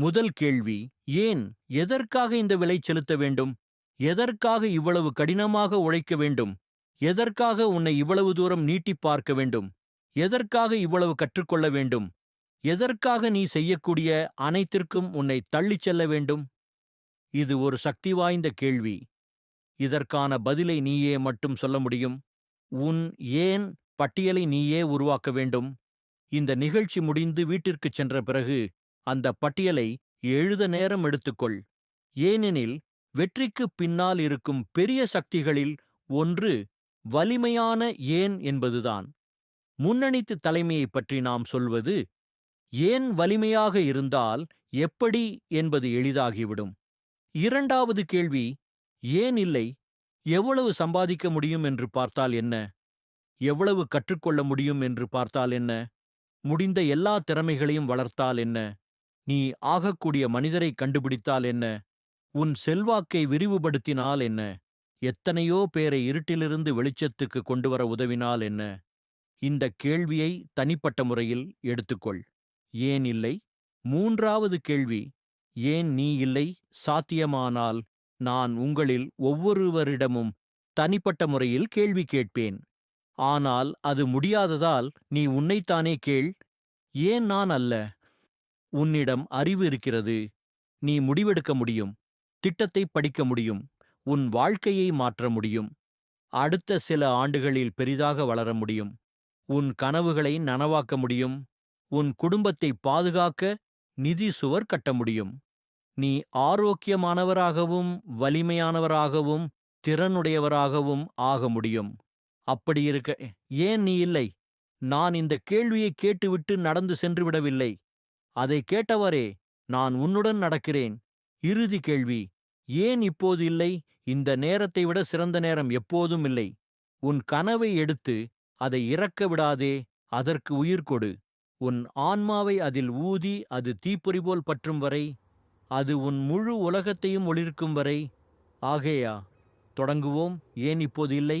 முதல் கேள்வி ஏன் எதற்காக இந்த விலை செலுத்த வேண்டும்? எதற்காக இவ்வளவு கடினமாக உழைக்க வேண்டும்? எதற்காக உன்னை இவ்வளவு தூரம் நீட்டிப் பார்க்க வேண்டும்? எதற்காக இவ்வளவு கற்றுக்கொள்ள வேண்டும்? எதற்காக நீ செய்யக்கூடிய அனைத்திற்கும் உன்னை தள்ளிச் செல்ல வேண்டும்? இது ஒரு சக்தி வாய்ந்த கேள்வி. இதற்கான பதிலை நீயே மட்டும் சொல்ல முடியும். உன் ஏன் பட்டியலை நீயே உருவாக்க வேண்டும்? இந்த நிகழ்ச்சி முடிந்து வீட்டிற்குச் சென்ற பிறகு அந்த பட்டியலை எழுத நேரம் எடுத்துக்கொள். ஏனெனில் வெற்றிக்குப் பின்னால் இருக்கும் பெரிய சக்திகளில் ஒன்று வலிமையான ஏன் என்பதுதான். முன்னணித்து தலைமையைப் பற்றி நாம் சொல்வது ஏன் வலிமையாக இருந்தால் எப்படி என்பது எளிதாகிவிடும். இரண்டாவது கேள்வி ஏன் இல்லை? எவ்வளவு சம்பாதிக்க முடியும் என்று பார்த்தால் என்ன? எவ்வளவு கற்றுக்கொள்ள முடியும் என்று பார்த்தால் என்ன? முடிந்த எல்லா திறமைகளையும் வளர்த்தால் என்ன? நீ ஆகக்கூடிய மனிதரை கண்டுபிடித்தால் என்ன? உன் செல்வாக்கை விரிவுபடுத்தினால் என்ன? எத்தனையோ பேரை இருட்டிலிருந்து வெளிச்சத்துக்கு கொண்டுவர உதவினால் என்ன? இந்த கேள்வியை தனிப்பட்ட முறையில் எடுத்துக்கொள். ஏன் இல்லை? மூன்றாவது கேள்வி ஏன் நீ இல்லை? சாத்தியமானால் நான் உங்களில் ஒவ்வொருவரிடமும் தனிப்பட்ட முறையில் கேள்வி கேட்பேன். ஆனால் அது முடியாததால் நீ உன்னைத்தானே கேள். ஏன் நான் அல்ல? உன்னிடம் அறிவு இருக்கிறது. நீ முடிவெடுக்க முடியும். திட்டத்தை படிக்க முடியும். உன் வாழ்க்கையை மாற்ற முடியும். அடுத்த சில ஆண்டுகளில் பெரிதாக வளர முடியும். உன் கனவுகளை நனவாக்க முடியும். உன் குடும்பத்தை பாதுகாக்க நிதி சுவர் கட்ட முடியும். நீ ஆரோக்கியமானவராகவும் வலிமையானவராகவும் திறனுடையவராகவும் ஆக முடியும். அப்படி இருக்க ஏன் நீ இல்லை? நான் இந்த கேள்வியை கேட்டுவிட்டு நடந்து சென்று விடவில்லை. அதை கேட்டவரே நான் உன்னுடன் நடக்கிறேன். இறுதி கேள்வி ஏன் இப்போது இல்லை? இந்த நேரத்தை விட சிறந்த நேரம் எப்போதும் இல்லை. உன் கனவை எடுத்து அதை இறக்க விடாதே அதற்கு உயிர் கொடு. உன் ஆன்மாவை அதில் ஊதி அது தீப்பொறி போல் பற்றும் வரை அது உன் முழு உலகத்தையும் ஒளிர்க்கும் வரை. ஆகேயா தொடங்குவோம் ஏன் இப்போது இல்லை?